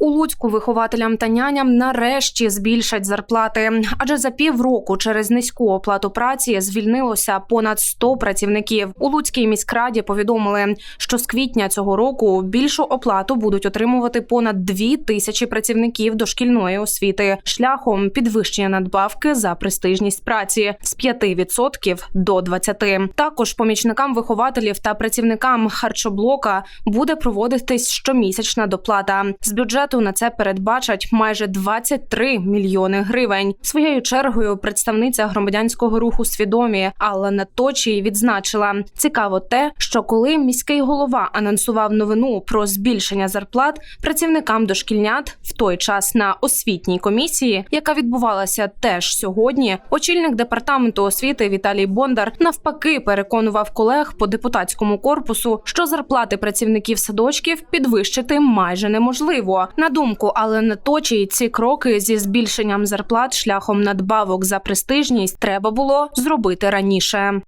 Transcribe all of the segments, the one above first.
У Луцьку вихователям та няням нарешті збільшать зарплати, адже за півроку через низьку оплату праці звільнилося понад 100 працівників. У Луцькій міськраді повідомили, що з квітня цього року більшу оплату будуть отримувати понад 2 тисячі працівників дошкільної освіти шляхом підвищення надбавки за престижність праці з 5% до 20%. Також помічникам вихователів та працівникам харчоблока буде проводитись щомісячна доплата. З бюджету на це передбачать майже 23 мільйони гривень. Своєю чергою представниця громадянського руху свідомі Алла Наточій відзначила: цікаво те, що коли міський голова анонсував новину про збільшення зарплат працівникам дошкільнят в той час на освітній комісії, яка відбувалася теж сьогодні, очільник департаменту освіти Віталій Бондар навпаки переконував колег по депутатському корпусу, що зарплати працівників садочків підвищити майже неможливо. На думку Алени Точій, ці кроки зі збільшенням зарплат шляхом надбавок за престижність треба було зробити раніше.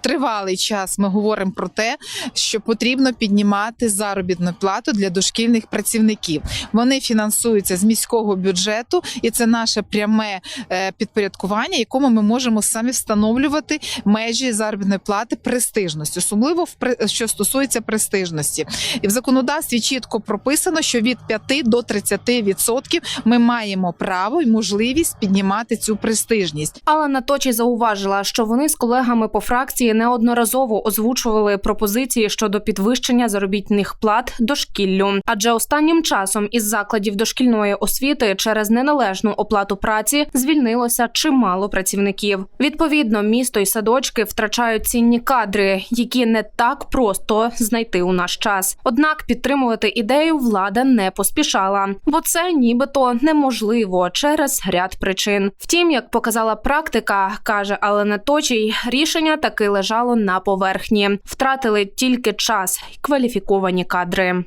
Тривалий час ми говоримо про те, що потрібно піднімати заробітну плату для дошкільних працівників. Вони фінансуються з міського бюджету, і це наше пряме е, підпорядкування, якому ми можемо самі встановлювати межі заробітної плати престижності, особливо в що стосується престижності. І в законодавстві чітко прописано, що від 5 до 30% ми маємо право і можливість піднімати цю престижність. Алена Точі зауважила, що вони з колегами по фракції неодноразово озвучували пропозиції щодо підвищення заробітних плат дошкіллю. Адже останнім часом із закладів дошкільної освіти через неналежну оплату праці звільнилося чимало працівників. Відповідно, місто і садочки втрачають цінні кадри, які не так просто знайти у наш час. Однак підтримувати ідею влада не поспішала, бо це нібито неможливо через ряд причин. Втім, як показала практика, каже Алена Точій, рішення таки лежало на поверхні. Втратили тільки час кваліфіковані кадри.